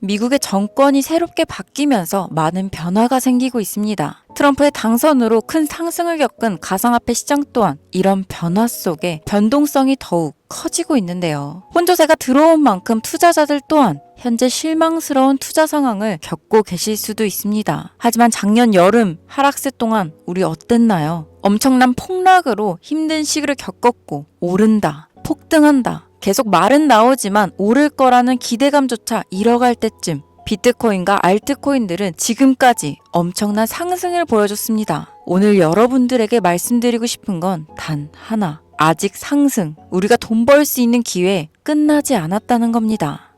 미국의 정권이 새롭게 바뀌면서 많은 변화가 생기고 있습니다. 트럼프의 당선으로 큰 상승을 겪은 가상화폐 시장 또한 이런 변화 속에 변동성이 더욱 커지고 있는데요. 혼조세가 들어온 만큼 투자자들 또한 현재 실망스러운 투자 상황을 겪고 계실 수도 있습니다. 하지만 작년 여름 하락세 동안 우리 어땠나요? 엄청난 폭락으로 힘든 시기를 겪었고 오른다, 폭등한다. 계속 말은 나오지만 오를 거라는 기대감조차 잃어갈 때쯤 비트코인과 알트코인들은 지금까지 엄청난 상승을 보여줬습니다. 오늘 여러분들에게 말씀드리고 싶은 건 단 하나. 아직 상승, 우리가 돈 벌 수 있는 기회 끝나지 않았다는 겁니다.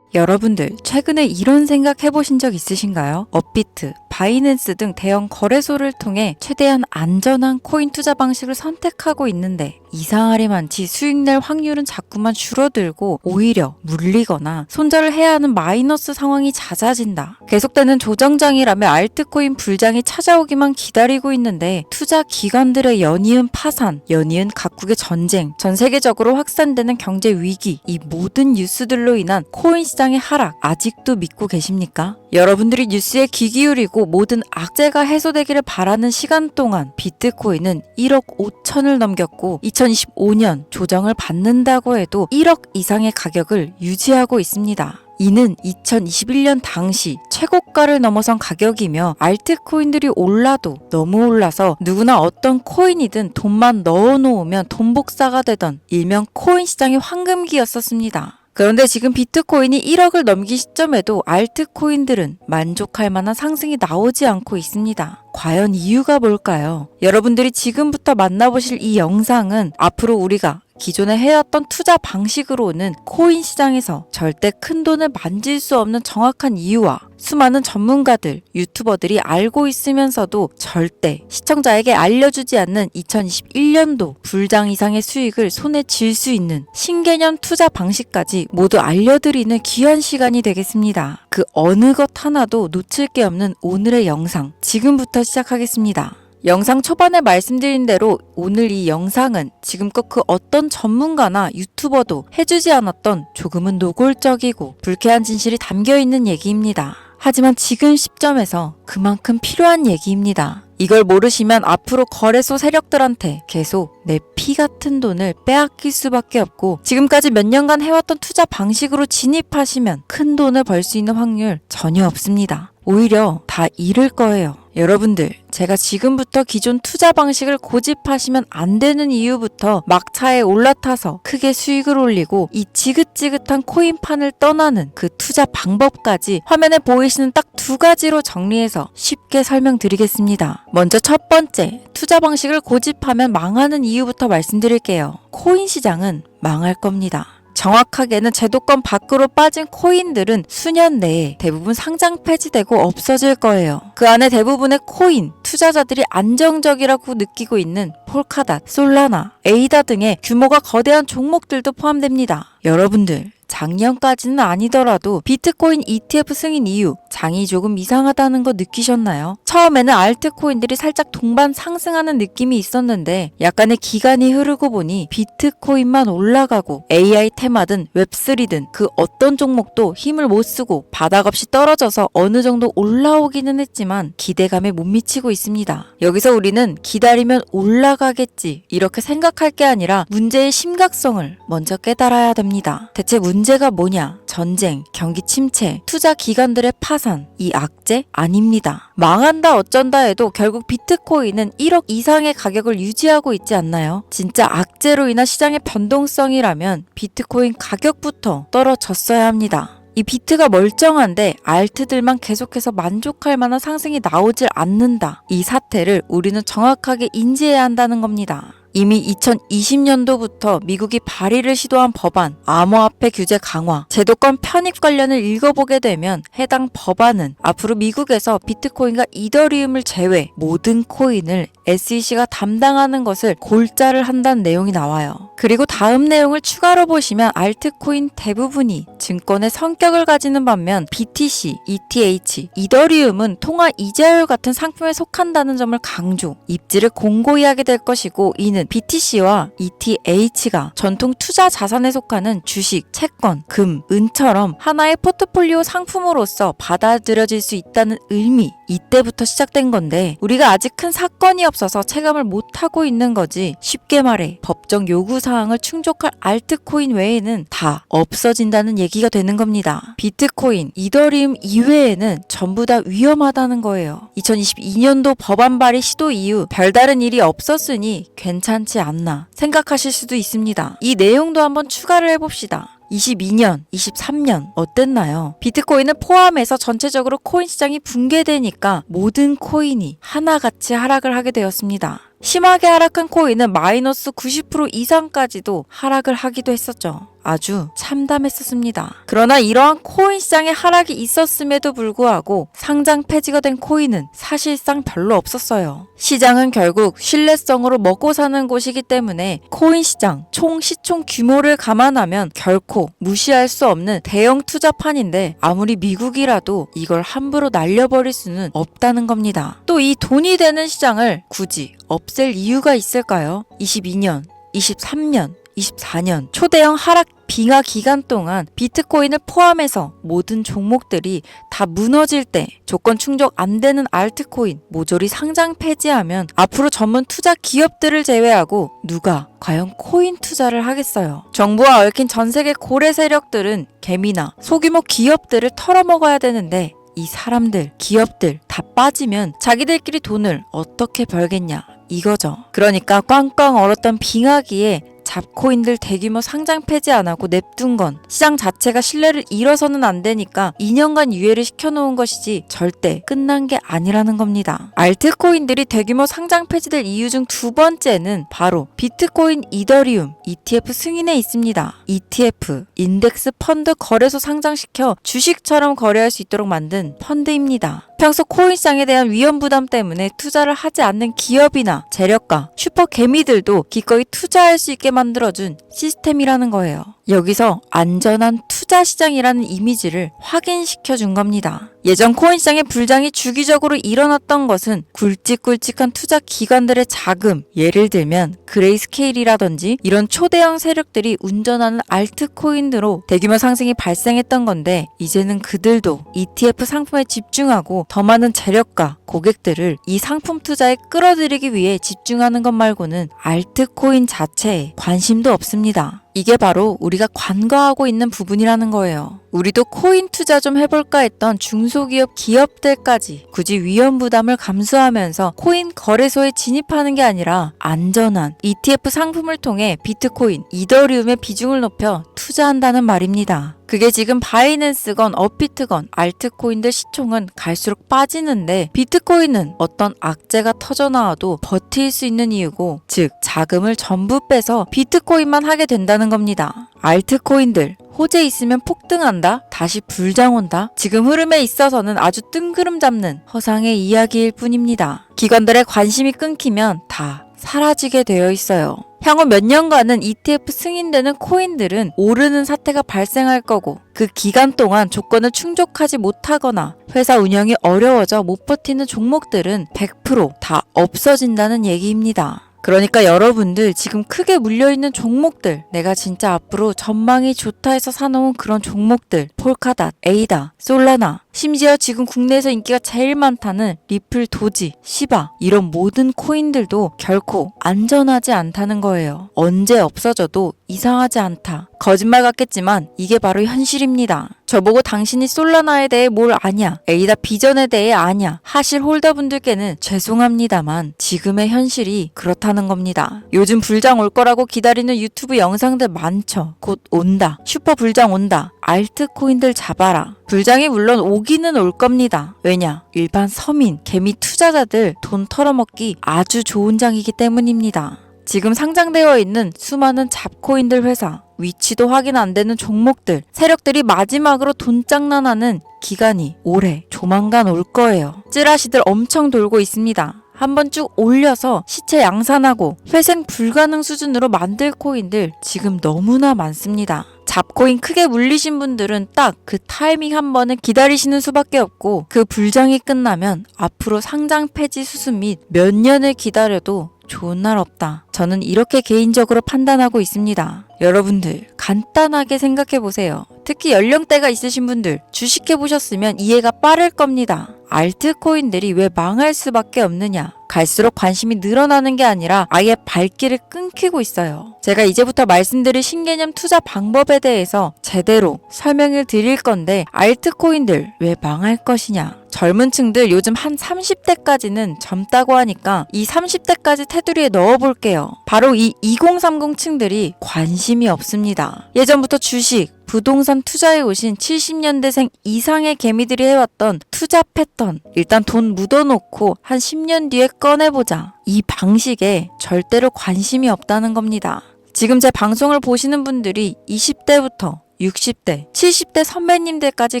여러분들, 최근에 이런 생각 해보신 적 있으신가요? 업비트, 바이낸스 등 대형 거래소를 통해 최대한 안전한 코인 투자 방식을 선택하고 있는데 이상하리만치 수익 낼 확률은 자꾸만 줄어들고 오히려 물리거나 손절을 해야 하는 마이너스 상황이 잦아진다. 계속되는 조정장이라며 알트코인 불장이 찾아오기만 기다리고 있는데 투자 기관들의 연이은 파산, 연이은 각국의 전쟁, 전 세계적으로 확산되는 경제 위기, 이 모든 뉴스들로 인한 코인 시장의 하락 아직도 믿고 계십니까? 여러분들이 뉴스에 귀 기울이고 모든 악재가 해소되기를 바라는 시간 동안 비트코인은 1억 5천을 넘겼고 2025년 조정을 받는다고 해도 1억 이상의 가격을 유지하고 있습니다. 이는 2021년 당시 최고가를 넘어선 가격이며 알트코인들이 올라도 너무 올라서 누구나 어떤 코인이든 돈만 넣어 놓으면 돈 복사가 되던 일명 코인 시장의 황금기였었습니다. 그런데 지금 비트코인이 1억을 넘긴 시점에도 알트코인들은 만족할 만한 상승이 나오지 않고 있습니다. 과연 이유가 뭘까요? 여러분들이 지금부터 만나보실 이 영상은 앞으로 우리가 기존에 해왔던 투자 방식으로는 코인 시장에서 절대 큰 돈을 만질 수 없는 정확한 이유와 수많은 전문가들, 유튜버들이 알고 있으면서도 절대 시청자에게 알려주지 않는 2021년도 불장 이상의 수익을 손에 쥘 수 있는 신개념 투자 방식까지 모두 알려드리는 귀한 시간이 되겠습니다. 그 어느 것 하나도 놓칠 게 없는 오늘의 영상, 지금부터 시작하겠습니다. 영상 초반에 말씀드린 대로 오늘 이 영상은 지금껏 그 어떤 전문가나 유튜버도 해주지 않았던 조금은 노골적이고 불쾌한 진실이 담겨 있는 얘기입니다. 하지만 지금 시점에서 그만큼 필요한 얘기입니다. 이걸 모르시면 앞으로 거래소 세력들한테 계속 내 피 같은 돈을 빼앗길 수밖에 없고 지금까지 몇 년간 해왔던 투자 방식으로 진입하시면 큰 돈을 벌 수 있는 확률 전혀 없습니다. 오히려 다 잃을 거예요. 여러분들, 제가 지금부터 기존 투자 방식을 고집하시면 안 되는 이유부터 막차에 올라타서 크게 수익을 올리고 이 지긋지긋한 코인판을 떠나는 그 투자 방법까지 화면에 보이시는 딱 두 가지로 정리해서 쉽게 설명드리겠습니다. 먼저 첫 번째, 투자 방식을 고집하면 망하는 이유부터 말씀드릴게요. 코인 시장은 망할 겁니다. 정확하게는 제도권 밖으로 빠진 코인들은 수년 내에 대부분 상장 폐지되고 없어질 거예요. 그 안에 대부분의 코인, 투자자들이 안정적이라고 느끼고 있는 폴카닷, 솔라나, 에이다 등의 규모가 거대한 종목들도 포함됩니다. 여러분들, 작년까지는 아니더라도 비트코인 ETF 승인 이후 장이 조금 이상하다는 거 느끼셨나요? 처음에는 알트코인들이 살짝 동반 상승하는 느낌이 있었는데 약간의 기간이 흐르고 보니 비트코인만 올라가고 AI 테마든 웹3든 그 어떤 종목도 힘을 못 쓰고 바닥 없이 떨어져서 어느 정도 올라오기는 했지만 기대감에 못 미치고 있습니다. 여기서 우리는 기다리면 올라가겠지 이렇게 생각할 게 아니라 문제의 심각성을 먼저 깨달아야 됩니다. 대체 문 제가 뭐냐? 전쟁, 경기 침체, 투자 기관들의 파산, 이 악재 아닙니다. 망한다 어쩐다 해도 결국 비트코인은 1억 이상의 가격을 유지하고 있지 않나요? 진짜 악재로 인한 시장의 변동성이라면 비트코인 가격부터 떨어졌어야 합니다. 이 비트가 멀쩡한데 알트들만 계속해서 만족할 만한 상승이 나오질 않는다. 이 사태를 우리는 정확하게 인지해야 한다는 겁니다. 이미 2020년도부터 미국이 발의를 시도한 법안, 암호화폐 규제 강화, 제도권 편입 관련을 읽어보게 되면 해당 법안은 앞으로 미국에서 비트코인과 이더리움을 제외 모든 코인을 SEC가 담당하는 것을 골자를 한다는 내용이 나와요. 그리고 다음 내용을 추가로 보시면 알트코인 대부분이 증권의 성격을 가지는 반면 BTC, ETH, 이더리움은 통화 이자율 같은 상품에 속한다는 점을 강조, 입지를 공고히 하게 될 것이고 이는 BTC와 ETH가 전통 투자 자산에 속하는 주식, 채권, 금, 은처럼 하나의 포트폴리오 상품으로서 받아들여질 수 있다는 의미, 이때부터 시작된 건데 우리가 아직 큰 사건이 없 어서 체감을 못하고 있는 거지 쉽게 말해 법정 요구 사항을 충족할 알트코인 외에는 다 없어진다는 얘기가 되는 겁니다. 비트코인, 이더리움 이외에는 전부 다 위험하다는 거예요. 2022년도 법안 발의 시도 이후 별다른 일이 없었으니 괜찮지 않나 생각하실 수도 있습니다. 이 내용도 한번 추가를 해봅시다. 22년, 23년 어땠나요? 비트코인을 포함해서 전체적으로 코인 시장이 붕괴되니까 모든 코인이 하나같이 하락을 하게 되었습니다. 심하게 하락한 코인은 마이너스 90% 이상까지도 하락을 하기도 했었죠. 아주 참담했었습니다. 그러나 이러한 코인 시장의 하락이 있었음에도 불구하고 상장 폐지가 된 코인은 사실상 별로 없었어요. 시장은 결국 신뢰성으로 먹고 사는 곳이기 때문에 코인 시장 총 시총 규모를 감안하면 결코 무시할 수 없는 대형 투자판인데 아무리 미국이라도 이걸 함부로 날려버릴 수는 없다는 겁니다. 또 이 돈이 되는 시장을 굳이 없앨 이유가 있을까요? 22년, 23년, 24년 초대형 하락 빙하 기간 동안 비트코인을 포함해서 모든 종목들이 다 무너질 때 조건 충족 안 되는 알트코인 모조리 상장 폐지하면 앞으로 전문 투자 기업들을 제외하고 누가 과연 코인 투자를 하겠어요. 정부와 얽힌 전 세계 고래 세력들은 개미나 소규모 기업들을 털어먹어야 되는데 이 사람들, 기업들 다 빠지면 자기들끼리 돈을 어떻게 벌겠냐 이거죠. 그러니까 꽝꽝 얼었던 빙하기에 잡코인들 대규모 상장 폐지 안 하고 냅둔 건 시장 자체가 신뢰를 잃어서는 안 되니까 2년간 유예를 시켜놓은 것이지 절대 끝난 게 아니라는 겁니다. 알트코인들이 대규모 상장 폐지될 이유 중 두 번째는 바로 비트코인 이더리움 ETF 승인에 있습니다. ETF 인덱스 펀드 거래소 상장시켜 주식처럼 거래할 수 있도록 만든 펀드입니다. 평소 코인 시장에 대한 위험 부담 때문에 투자를 하지 않는 기업이나 재력가, 슈퍼 개미들도 기꺼이 투자할 수 있게 만들어준 시스템이라는 거예요. 여기서 안전한 투자 시장이라는 이미지를 확인시켜 준 겁니다. 예전 코인 시장의 불장이 주기적으로 일어났던 것은 굵직굵직한 투자 기관들의 자금, 예를 들면 그레이스케일이라든지 이런 초대형 세력들이 운전하는 알트코인으로 대규모 상승이 발생했던 건데 이제는 그들도 ETF 상품에 집중하고 더 많은 재력가, 고객들을 이 상품 투자에 끌어들이기 위해 집중하는 것 말고는 알트코인 자체에 관심도 없습니다. 이게 바로 우리가 관과하고 있는 부분이라는 거예요. 우리도 코인 투자 좀 해볼까 했던 중소기업 기업들까지 굳이 위험 부담을 감수하면서 코인 거래소에 진입하는 게 아니라 안전한 ETF 상품을 통해 비트코인, 이더리움의 비중을 높여 투자한다는 말입니다. 그게 지금 바이낸스건 어피트건 알트코인들 시총은 갈수록 빠지는데 비트코인은 어떤 악재가 터져나와도 버틸 수 있는 이유고 즉 자금을 전부 빼서 비트코인만 하게 된다는 겁니다. 알트코인들 호재 있으면 폭등한다? 다시 불장 온다? 지금 흐름에 있어서는 아주 뜬구름 잡는 허상의 이야기일 뿐입니다. 기관들의 관심이 끊기면 다 사라지게 되어 있어요. 향후 몇 년간은 ETF 승인되는 코인들은 오르는 사태가 발생할 거고 그 기간 동안 조건을 충족하지 못하거나 회사 운영이 어려워져 못 버티는 종목들은 100%다 없어진다는 얘기입니다. 그러니까 여러분들 지금 크게 물려있는 종목들 내가 진짜 앞으로 전망이 좋다 해서 사놓은 그런 종목들 폴카닷, 에이다, 솔라나 심지어 지금 국내에서 인기가 제일 많다는 리플 도지, 시바 이런 모든 코인들도 결코 안전하지 않다는 거예요. 언제 없어져도 이상하지 않다. 거짓말 같겠지만 이게 바로 현실입니다. 저보고 당신이 솔라나에 대해 뭘 아냐, 에이다 비전에 대해 아냐 하실 홀더분들께는 죄송합니다만 지금의 현실이 그렇다는 겁니다. 요즘 불장 올 거라고 기다리는 유튜브 영상들 많죠. 곧 온다. 슈퍼 불장 온다. 알트코인들 잡아라. 불장이 물론 오기는 올 겁니다. 왜냐? 일반 서민, 개미 투자자들 돈 털어먹기 아주 좋은 장이기 때문입니다. 지금 상장되어 있는 수많은 잡코인들 회사, 위치도 확인 안 되는 종목들, 세력들이 마지막으로 돈장난하는 기간이 올해 조만간 올 거예요. 찌라시들 엄청 돌고 있습니다. 한번 쭉 올려서 시체 양산하고 회생 불가능 수준으로 만들 코인들 지금 너무나 많습니다. 잡코인 크게 물리신 분들은 딱 그 타이밍 한 번을 기다리시는 수밖에 없고 그 불장이 끝나면 앞으로 상장 폐지 수순 및몇 년을 기다려도 좋은 날 없다. 저는 이렇게 개인적으로 판단하고 있습니다. 여러분들 간단하게 생각해 보세요. 특히 연령대가 있으신 분들 주식해 보셨으면 이해가 빠를 겁니다. 알트코인들이 왜 망할 수밖에 없느냐? 갈수록 관심이 늘어나는 게 아니라 아예 발길을 끊기고 있어요. 제가 이제부터 말씀드릴 신개념 투자 방법에 대해서 제대로 설명을 드릴 건데 알트코인들 왜 망할 것이냐? 젊은 층들 요즘 한 30대까지는 젊다고 하니까 이 30대까지 테두리에 넣어볼게요. 바로 이 2030 층들이 관심이 없습니다. 예전부터 주식, 부동산 투자해 오신 70년대생 이상의 개미들이 해왔던 투자 패턴. 일단 돈 묻어놓고 한 10년 뒤에 꺼내보자. 이 방식에 절대로 관심이 없다는 겁니다. 지금 제 방송을 보시는 분들이 20대부터 60대, 70대 선배님들까지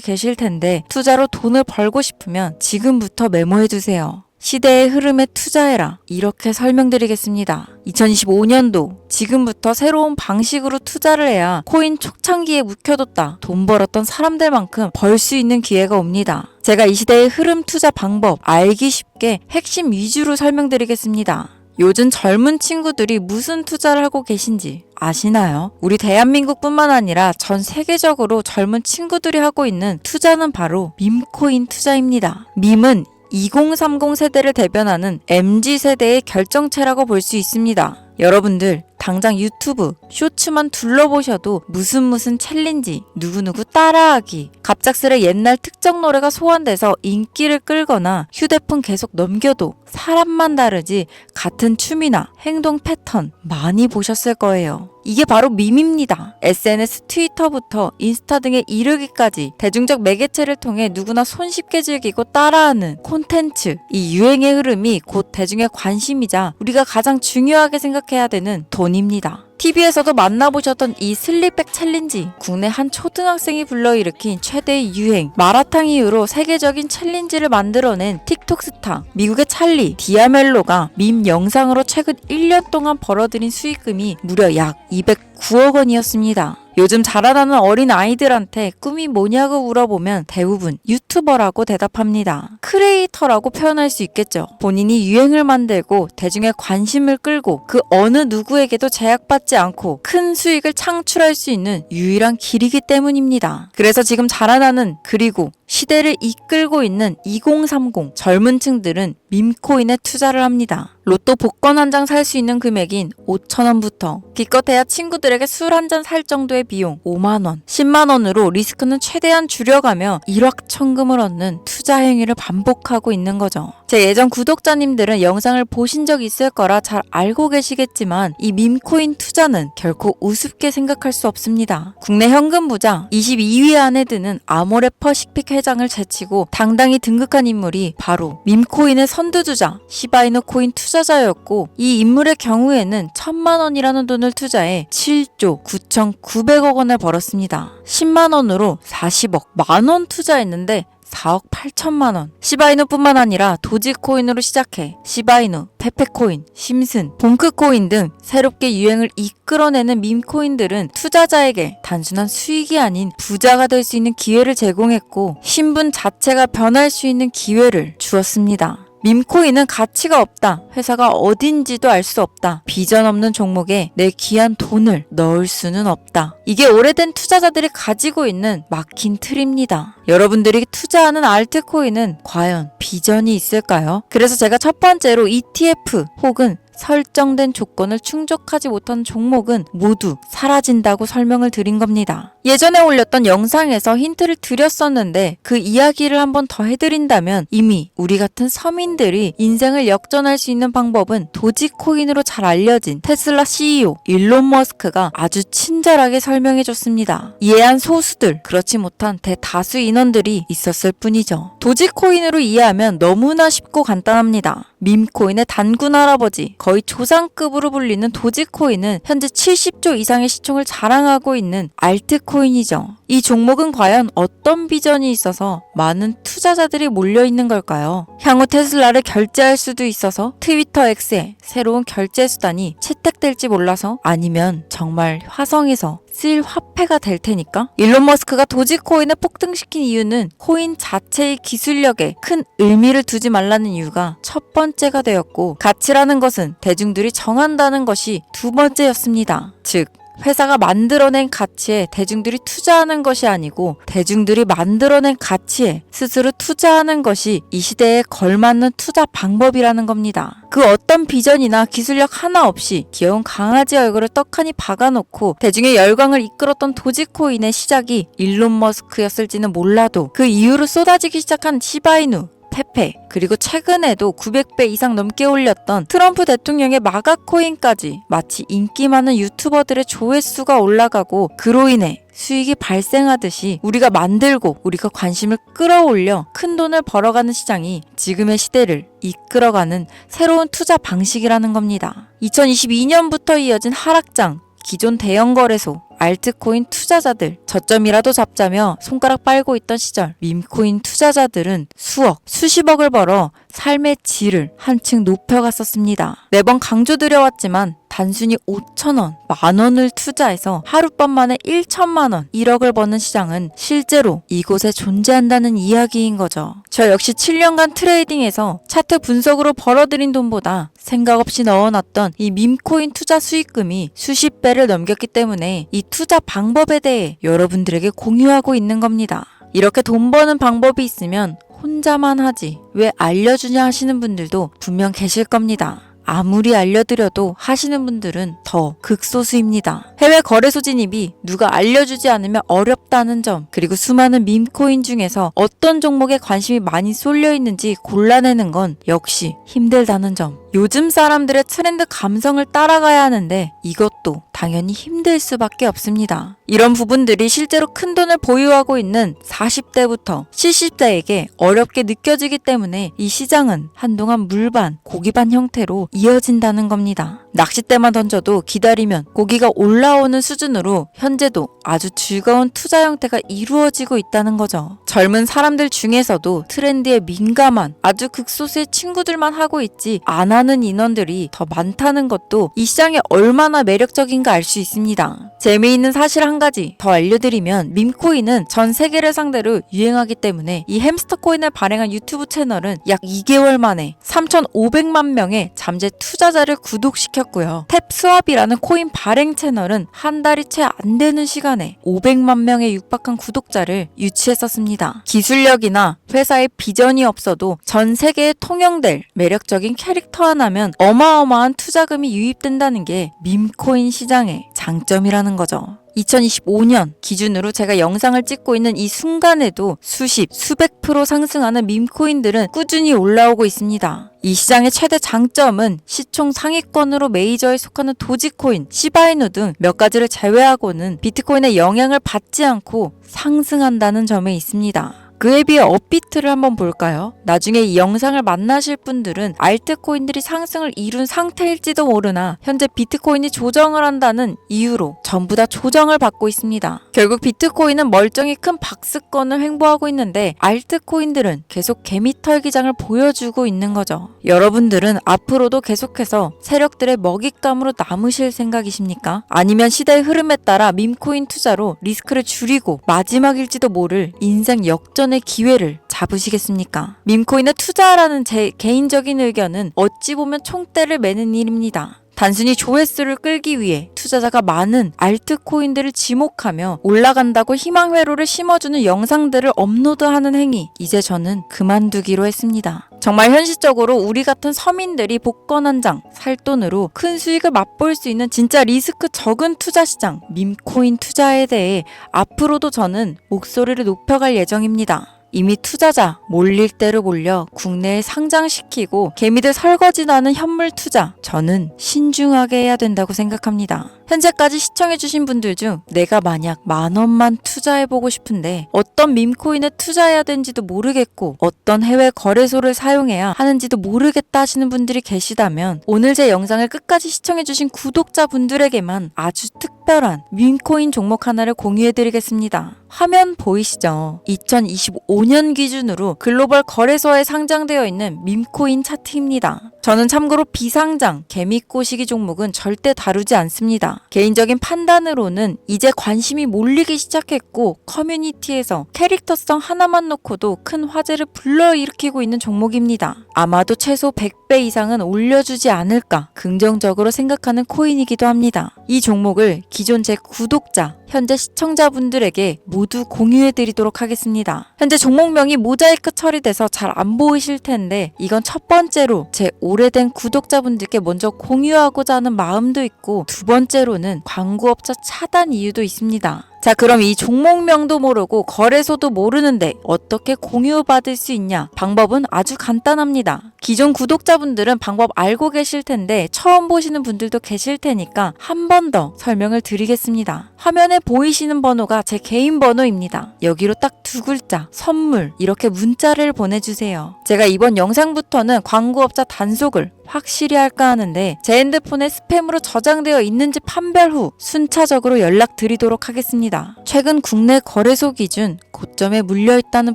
계실 텐데 투자로 돈을 벌고 싶으면 지금부터 메모해 두세요. 시대의 흐름에 투자해라. 이렇게 설명드리겠습니다. 2025년도 지금부터 새로운 방식으로 투자를 해야 코인 초창기에 묵혀뒀다. 돈 벌었던 사람들만큼 벌 수 있는 기회가 옵니다. 제가 이 시대의 흐름 투자 방법 알기 쉽게 핵심 위주로 설명드리겠습니다. 요즘 젊은 친구들이 무슨 투자를 하고 계신지 아시나요? 우리 대한민국뿐만 아니라 전 세계적으로 젊은 친구들이 하고 있는 투자는 바로 밈코인 투자입니다. 밈은 2030 세대를 대변하는 MZ 세대의 결정체라고 볼 수 있습니다. 여러분들 당장 유튜브 쇼츠만 둘러보셔도 무슨 무슨 챌린지 누구누구 따라하기 갑작스레 옛날 특정 노래가 소환돼서 인기를 끌거나 휴대폰 계속 넘겨도 사람만 다르지 같은 춤이나 행동 패턴 많이 보셨을 거예요. 이게 바로 밈입니다. SNS, 트위터부터 인스타 등에 이르기까지 대중적 매개체를 통해 누구나 손쉽게 즐기고 따라하는 콘텐츠. 이 유행의 흐름이 곧 대중의 관심이자 우리가 가장 중요하게 생각해야 되는 돈입니다. TV에서도 만나보셨던 이 슬립백 챌린지 국내 한 초등학생이 불러일으킨 최대의 유행 마라탕 이후로 세계적인 챌린지를 만들어낸 틱톡 스타 미국의 찰리 디아멜로가 밈 영상으로 최근 1년 동안 벌어들인 수익금이 무려 약 209억 원이었습니다. 요즘 자라나는 어린 아이들한테 꿈이 뭐냐고 물어보면 대부분 유튜버라고 대답합니다. 크리에이터라고 표현할 수 있겠죠. 본인이 유행을 만들고 대중의 관심을 끌고 그 어느 누구에게도 제약받지 않고 큰 수익을 창출할 수 있는 유일한 길이기 때문입니다. 그래서 지금 자라나는 그리고 시대를 이끌고 있는 2030 젊은 층들은 밈코인에 투자를 합니다. 로또 복권 한 장 살 수 있는 금액인 5천원부터 기껏해야 친구들에게 술 한 잔 살 정도의 비용 5만원, 10만원으로 리스크는 최대한 줄여가며 일확천금을 얻는 투자 행위를 반복하고 있는 거죠. 제 예전 구독자님들은 영상을 보신 적 있을 거라 잘 알고 계시겠지만 이 밈코인 투자는 결코 우습게 생각할 수 없습니다. 국내 현금 부자 22위 안에 드는 아모레 퍼시픽 회장을 제치고 당당히 등극한 인물이 바로 밈코인의 선두주자 시바이노 코인 투자 자였고 이 인물의 경우에는 천만 원이라는 돈을 투자해 7조 9,900억 원을 벌었습니다. 10만 원으로 40억 만 원 투자했는데 4억 8천만 원. 시바이누뿐만 아니라 도지코인으로 시작해 시바이누, 페페코인, 심슨, 봉크코인 등 새롭게 유행을 이끌어내는 밈코인들은 투자자에게 단순한 수익이 아닌 부자가 될 수 있는 기회를 제공했고 신분 자체가 변할 수 있는 기회를 주었습니다. 밈코인은 가치가 없다. 회사가 어딘지도 알 수 없다. 비전 없는 종목에 내 귀한 돈을 넣을 수는 없다. 이게 오래된 투자자들이 가지고 있는 막힌 틀입니다. 여러분들이 투자하는 알트코인은 과연 비전이 있을까요? 그래서 제가 첫 번째로 ETF 혹은 설정된 조건을 충족하지 못한 종목은 모두 사라진다고 설명을 드린 겁니다. 예전에 올렸던 영상에서 힌트를 드렸었는데 그 이야기를 한번 더 해드린다면 이미 우리 같은 서민들이 인생을 역전할 수 있는 방법은 도지코인으로 잘 알려진 테슬라 CEO 일론 머스크가 아주 친절하게 설명해 줬습니다. 이해한 소수들, 그렇지 못한 대다수 인원들이 있었을 뿐이죠. 도지코인으로 이해하면 너무나 쉽고 간단합니다. 밈코인의 단군 할아버지, 거의 조상급으로 불리는 도지코인은 현재 70조 이상의 시총을 자랑하고 있는 알트코인이죠. 이 종목은 과연 어떤 비전이 있어서 많은 투자자들이 몰려 있는 걸까요? 향후 테슬라를 결제할 수도 있어서 트위터 X에 새로운 결제 수단이 채택될지 몰라서 아니면 정말 화성에서 쓰일 화폐가 될 테니까? 일론 머스크가 도지코인을 폭등시킨 이유는 코인 자체의 기술력에 큰 의미를 두지 말라는 이유가 첫 번째가 되었고 가치라는 것은 대중들이 정한다는 것이 두 번째였습니다. 즉 회사가 만들어낸 가치에 대중들이 투자하는 것이 아니고 대중들이 만들어낸 가치에 스스로 투자하는 것이 이 시대에 걸맞는 투자 방법이라는 겁니다. 그 어떤 비전이나 기술력 하나 없이 귀여운 강아지 얼굴을 떡하니 박아놓고 대중의 열광을 이끌었던 도지코인의 시작이 일론 머스크였을지는 몰라도 그 이후로 쏟아지기 시작한 시바이누, 페페, 그리고 최근에도 900배 이상 넘게 올렸던 트럼프 대통령의 마가코인까지 마치 인기 많은 유튜버들의 조회수가 올라가고 그로 인해 수익이 발생하듯이 우리가 만들고 우리가 관심을 끌어올려 큰 돈을 벌어가는 시장이 지금의 시대를 이끌어가는 새로운 투자 방식이라는 겁니다. 2022년부터 이어진 하락장, 기존 대형 거래소, 알트코인 투자자들 저점이라도 잡자며 손가락 빨고 있던 시절 밈코인 투자자들은 수억, 수십억을 벌어 삶의 질을 한층 높여갔었습니다. 매번 강조드려왔지만 단순히 5천원, 만원을 투자해서 하룻밤 만에 1천만 원, 1억을 버는 시장은 실제로 이곳에 존재한다는 이야기인 거죠. 저 역시 7년간 트레이딩에서 차트 분석으로 벌어들인 돈보다 생각 없이 넣어놨던 이 밈코인 투자 수익금이 수십 배를 넘겼기 때문에 이 투자 방법에 대해 여러분들에게 공유하고 있는 겁니다. 이렇게 돈 버는 방법이 있으면 혼자만 하지 왜 알려주냐 하시는 분들도 분명 계실 겁니다. 아무리 알려드려도 하시는 분들은 더 극소수입니다. 해외 거래소 진입이 누가 알려주지 않으면 어렵다는 점, 그리고 수많은 밈코인 중에서 어떤 종목에 관심이 많이 쏠려 있는지 골라내는 건 역시 힘들다는 점. 요즘 사람들의 트렌드 감성을 따라가야 하는데 이것도 당연히 힘들 수밖에 없습니다. 이런 부분들이 실제로 큰 돈을 보유하고 있는 40대부터 70대에게 어렵게 느껴지기 때문에 이 시장은 한동안 물반, 고기반 형태로 이어진다는 겁니다. 낚싯대만 던져도 기다리면 고기가 올라오는 수준으로 현재도 아주 즐거운 투자 형태가 이루어지고 있다는 거죠. 젊은 사람들 중에서도 트렌드에 민감한 아주 극소수의 친구들만 하고 있지 안 하는 인원들이 더 많다는 것도 이 시장이 얼마나 매력적인가 알 수 있습니다. 재미있는 사실 한 가지 더 알려드리면 밈코인은 전 세계를 상대로 유행하기 때문에 이 햄스터 코인을 발행한 유튜브 채널은 약 2개월 만에 3,500만 명의 잠재 투자자를 구독시 켰고요. 탭스왑이라는 코인 발행 채널은 한 달이 채 안 되는 시간에 500만 명의 육박한 구독자를 유치했었습니다. 기술력이나 회사의 비전이 없어도 전 세계에 통용될 매력적인 캐릭터 하나면 어마어마한 투자금이 유입된다는 게 밈코인 시장의 장점이라는 거죠. 2025년 기준으로 제가 영상을 찍고 있는 이 순간에도 수십, 수백 프로 상승하는 밈코인들은 꾸준히 올라오고 있습니다. 이 시장의 최대 장점은 시총 상위권으로 메이저에 속하는 도지코인, 시바이누 등 몇 가지를 제외하고는 비트코인의 영향을 받지 않고 상승한다는 점에 있습니다. 그에 비해 업비트를 한번 볼까요? 나중에 이 영상을 만나실 분들은 알트코인들이 상승을 이룬 상태일지도 모르나 현재 비트코인이 조정을 한다는 이유로 전부 다 조정을 받고 있습니다. 결국 비트코인은 멀쩡히 큰 박스권을 횡보하고 있는데 알트코인들은 계속 개미털기장을 보여주고 있는 거죠. 여러분들은 앞으로도 계속해서 세력들의 먹잇감으로 남으실 생각이십니까? 아니면 시대의 흐름에 따라 밈코인 투자로 리스크를 줄이고 마지막일지도 모를 인생 역전 도전의 기회를 잡으시겠습니까? 밈코인에 투자하라는 제 개인적인 의견은 어찌 보면 총대를 매는 일입니다. 단순히 조회수를 끌기 위해 투자자가 많은 알트코인들을 지목하며 올라간다고 희망 회로를 심어주는 영상들을 업로드하는 행위 이제 저는 그만두기로 했습니다. 정말 현실적으로 우리 같은 서민들이 복권 한 장 살 돈으로 큰 수익을 맛볼 수 있는 진짜 리스크 적은 투자 시장 밈코인 투자에 대해 앞으로도 저는 목소리를 높여갈 예정입니다. 이미 투자자 몰릴 대로 몰려 국내에 상장시키고 개미들 설거지 나는 현물 투자. 저는 신중하게 해야 된다고 생각합니다. 현재까지 시청해주신 분들 중 내가 만약 만 원만 투자해보고 싶은데 어떤 밈코인에 투자해야 되는지도 모르겠고 어떤 해외 거래소를 사용해야 하는지도 모르겠다 하시는 분들이 계시다면 오늘 제 영상을 끝까지 시청해주신 구독자분들에게만 아주 특별한 밈코인 종목 하나를 공유해드리겠습니다. 화면 보이시죠? 2025년 기준으로 글로벌 거래소에 상장되어 있는 밈코인 차트입니다. 저는 참고로 비상장, 개미꼬시기 종목은 절대 다루지 않습니다. 개인적인 판단으로는 이제 관심이 몰리기 시작했고 커뮤니티에서 캐릭터성 하나만 놓고도 큰 화제를 불러일으키고 있는 종목입니다. 아마도 최소 100배 이상은 올려주지 않을까 긍정적으로 생각하는 코인이기도 합니다. 이 종목을 기존 제 구독자, 현재 시청자분들에게 모두 공유해드리도록 하겠습니다. 현재 종목명이 모자이크 처리돼서 잘 안 보이실 텐데 이건 첫 번째로 제 오래된 구독자분들께 먼저 공유하고자 하는 마음도 있고 두 번째로는 광고업자 차단 이유도 있습니다. 자, 그럼 이 종목명도 모르고 거래소도 모르는데 어떻게 공유받을 수 있냐? 방법은 아주 간단합니다. 기존 구독자분들은 방법 알고 계실 텐데 처음 보시는 분들도 계실 테니까 한 번 더 설명을 드리겠습니다. 화면에 보이시는 번호가 제 개인 번호입니다. 여기로 딱 두 글자, 선물, 이렇게 문자를 보내주세요. 제가 이번 영상부터는 광고업자 단속을 확실히 할까 하는데 제 핸드폰에 스팸으로 저장되어 있는지 판별 후 순차적으로 연락드리도록 하겠습니다. 최근 국내 거래소 기준 고점에 물려 있다는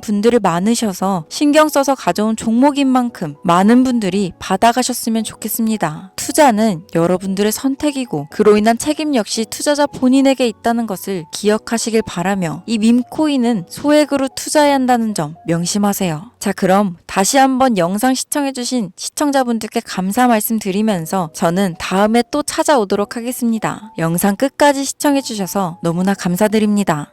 분들이 많으셔서 신경 써서 가져온 종목인 만큼 많은 분들이 받아가셨으면 좋겠습니다. 투자는 여러분들의 선택이고 그로 인한 책임 역시 투자자 본인에게 있다는 것을 기억하시길 바라며 이 밈코인은 소액으로 투자해야 한다는 점 명심하세요. 자 그럼 다시 한번 영상 시청해주신 시청자분들께 감사 말씀 드리면서 저는 다음에 또 찾아오도록 하겠습니다. 영상 끝까지 시청해주셔서 너무나 감사드립니다.